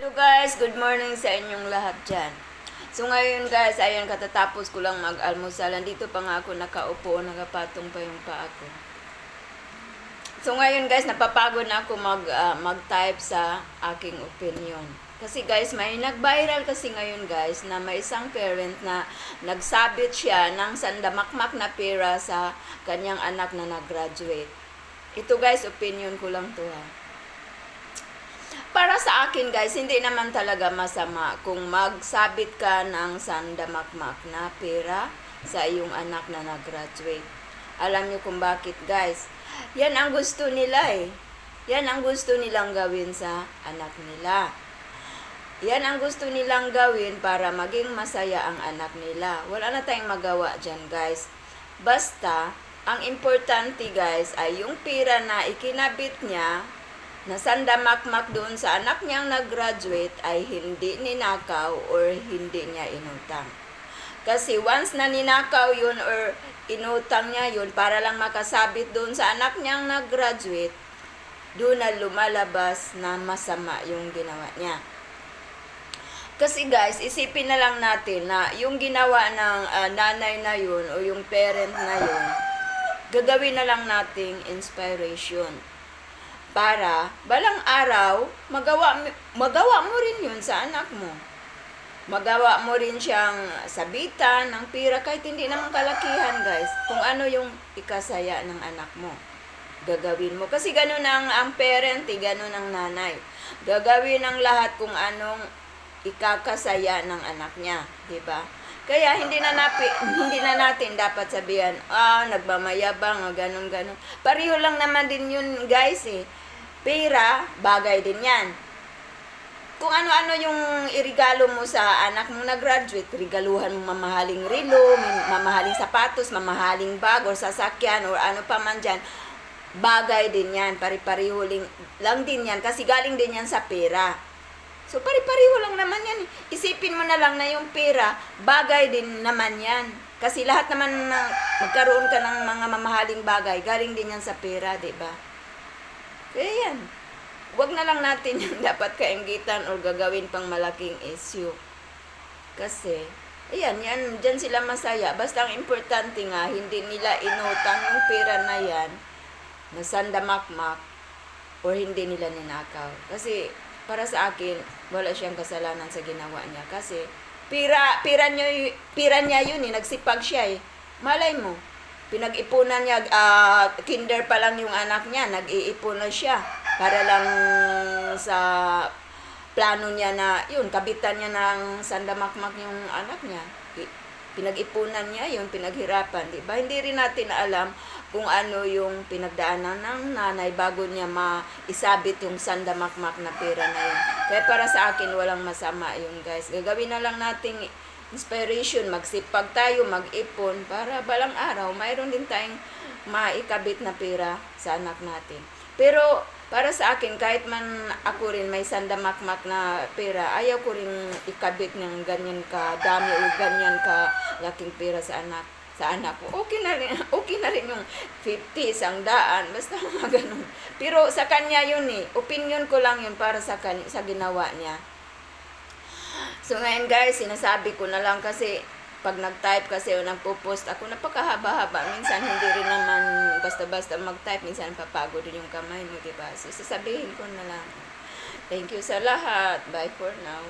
Hello guys, good morning sa inyong lahat dyan. So ngayon guys, ayun katatapos ko lang mag-almusal. Dito pa nga ako nakaupo, nakapatong pa yung paa ko. So ngayon guys, napapagod na ako mag, ah, mag-type sa aking opinion. Kasi guys, may nag-viral kasi ngayon guys na may isang parent na nagsabit siya ng sandamakmak na pera sa kanyang anak na nag-graduate. Ito guys, opinion ko lang to ha. Para sa akin guys, hindi naman talaga masama kung magsabit ka ng sandamakmak na pera sa iyong anak na nag-graduate. Alam niyo kung bakit guys? Yan ang gusto nila eh. Yan ang gusto nilang gawin sa anak nila. Yan ang gusto nilang gawin para maging masaya ang anak nila. Wala na tayong magawa dyan guys. Basta, ang importante guys ay yung pera na ikinabit niya na sandamakmak doon sa anak niyang nag-graduate ay hindi ninakaw or hindi niya inutang. Kasi once na ninakaw yun or inutang niya yun para lang makasabit doon sa anak niyang nag-graduate, doon na lumalabas na masama yung ginawa niya. Kasi guys, isipin na lang natin na yung ginawa ng ah, nanay na yun o yung parent na yun, gagawin na lang nating inspiration para balang araw magawa magawa mo rin 'yun sa anak mo. Magawa mo rin siyang sabitan ng pira kahit hindi naman kalakihan, guys. Kung ano yung ikasaya ng anak mo. Gagawin mo. Kasi ganun ang, ang parent, eh, ganun ang nanay. Gagawin ang lahat kung anong ikakasaya ng anak niya. 'di ba? Kaya hindi na napi, hindi na natin dapat sabihan, ah, nagmamayabang, o ganun ganun. Pareho lang naman din yun, guys, eh. Pera, bagay din yan. Kung ano-ano yung irigalo mo sa anak mo na graduate, regaluhan mo mamahaling relo, mamahaling sapatos, mamahaling bag, or sasakyan, or ano pa man dyan, bagay din yan, pari-pariho lang, lang din yan, kasi galing din yan sa pera. So, pari-pariho lang naman yan. Isipin mo na lang na yung pera, bagay din naman yan. Kasi lahat naman na magkaroon ka ng mga mamahaling bagay, galing din yan sa pera, ba? Kaya yan. Huwag na lang natin yung dapat kaingitan or gagawin pang malaking issue. Kasi, ayan, yan, dyan sila masaya. Basta ang importante nga, hindi nila inutang yung pera na yan, na sandamakmak, or hindi nila ninakaw. Kasi, para sa akin, wala siyang kasalanan sa ginawa niya. Kasi, pira, pira, niya, pira niya yun eh, nagsipag siya eh. Malay mo, pinag-ipunan niya, ah, kinder pa lang yung anak niya, nag-iipon na siya para lang sa plano niya na, yun, kabitan niya ng sandamakmak yung anak niya. Pinag-ipunan niya yun, pinaghirapan, di ba? Hindi rin natin alam kung ano yung pinagdaanan ng nanay bago niya maisabit yung sandamakmak na pera na yun. Kaya para sa akin, walang masama yun, guys. Gagawin na lang nating inspiration, magsipag tayo, mag-ipon, para balang araw, mayroon din tayong maikabit na pera sa anak natin. Pero, para sa akin, kahit man ako rin may sandamakmak na pera, ayaw ko rin ikabit ng ganyan ka dami o ganyan ka laking pera sa anak sa anak ko. Okay na rin, okay na rin yung 50, isang daan, basta mga ganun. Pero sa kanya yun eh, opinion ko lang yun para sa, kan sa ginawa niya. So ngayon guys, sinasabi ko na lang kasi pag nag-type kasi o nagpo-post ako, napakahaba-haba. Minsan hindi rin naman basta-basta mag-type. Minsan papagod din yung kamay mo, di ba? So sasabihin ko na lang. Thank you sa lahat. Bye for now.